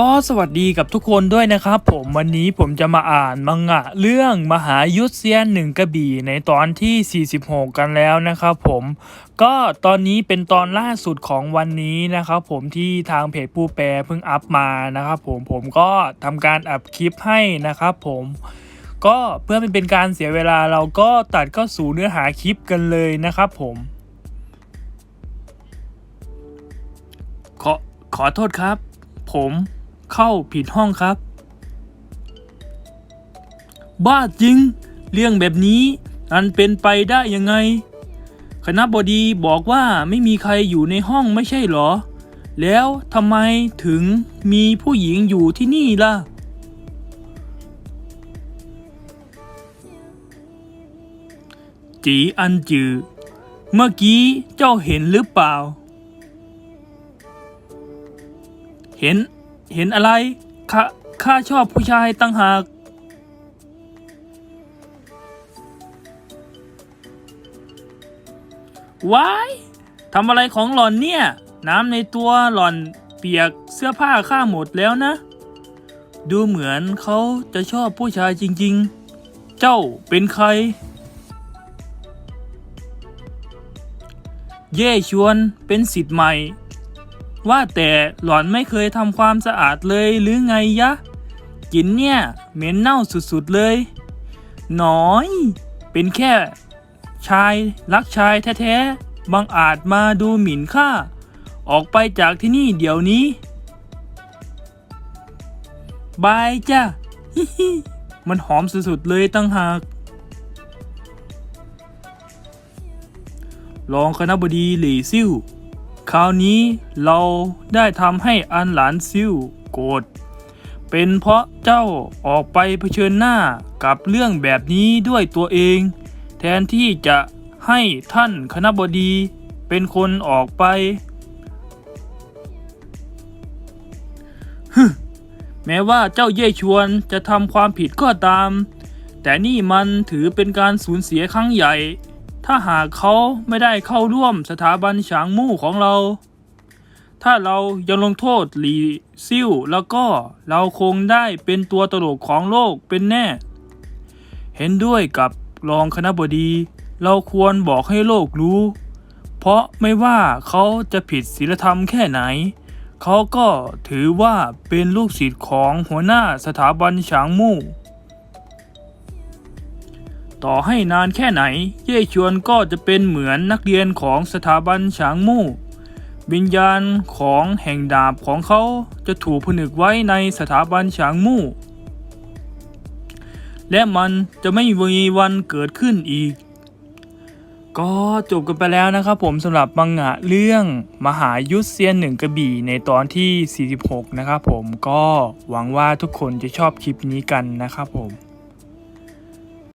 ก็สวัสดีกับทุกคนด้วยนะครับ ผมวันนี้ผมจะมาอ่านมังงะเรื่องมหายุทธเซียนหนึ่งกระบี่ในตอนที่ 46 กันแล้วนะครับผมก็ตอนนี้เป็นตอนล่าสุดของวันนี้นะครับผมที่ทางเพจผู้แปลเพิ่งอัพมานะครับผมผมก็ทำการอัพคลิปให้นะครับผมก็เพื่อไม่เป็นการเสียเวลาเราก็ตัดเข้าสู่เนื้อหาคลิปกันเลยนะครับผมขอขอโทษครับ ผม เข้าผิดห้องครับ บ้าจริง เรื่องแบบนี้อันเป็นไปได้ยังไง คณะบดีบอกว่าไม่มีใครอยู่ในห้องไม่ใช่หรอ แล้วทำไมถึงมีผู้หญิงอยู่ที่นี่ล่ะ จีอันจือ เมื่อกี้เจ้าเห็นหรือเปล่า เห็น เห็นอะไรข้าข้าชอบผู้ชายตั้งหาก ว้ายทำอะไรของหล่อนเนี่ย น้ำในตัวหล่อนเปียกเสื้อผ้าข้าหมดแล้วนะ ดูเหมือนเขาจะชอบผู้ชายจริง ๆ เจ้าเป็นใคร เย่ชวนเป็นสิทธิ์ใหม่ ว่าแต่หล่อนไม่เคยทำความสะอาดเลยหรือไงยะกลินเนี่ยเหม็นเน่าสุดๆเลย น้อย เป็นแค่ ชายรักชายแท้ๆบังอาจมาดูหมิ่นข้าออกไปจากที่นี่เดี๋ยวนี้ บายจ้ะมันหอมสุดๆเลยตั้งหากรองคณะบดีหลี่ซิ่ว ราวนี้เราได้ทำให้อันหลานซิ่วโกรธเป็นเพราะเจ้าออกไปเผชิญหน้ากับเรื่องแบบนี้ด้วยตัวเอง แทนที่จะให้ท่านคณบดีเป็นคนออกไปฮึแม้ว่าเจ้าเย่ชวนจะทำความผิดก็ตาม แต่นี่มันถือเป็นการสูญเสียครั้งใหญ่ ถ้าหากเขาไม่ได้เข้าร่วมสถาบันฉางมู่ของเรา ถ้าเรายังลงโทษหลีซิ่วแล้วก็เราคงได้เป็นตัวตลกของโลกเป็นแน่ เห็นด้วยกับรองคณะบดี เราควรบอกให้โลกรู้ เพราะไม่ว่าเขาจะผิดศีลธรรมแค่ไหน เขาก็ถือว่าเป็นลูกศิษย์ของหัวหน้าสถาบันฉางมู่ ต่อให้นานแค่ไหน เย่ชวนก็จะเป็นเหมือนนักเรียนของสถาบันฉางมู่วิญญาณของแห่งดาบของเขาจะถูกผนึกไว้ในสถาบันฉางมู่ และมันจะไม่มีวันเกิดขึ้นอีก ก็จบกันไปแล้วนะครับผมสำหรับมังงะเรื่องมหายุทธเซียนหนึ่งกระบี่ในตอนที่ 46 นะครับผมก็หวังว่าทุกคนจะชอบคลิปนี้กันนะครับผม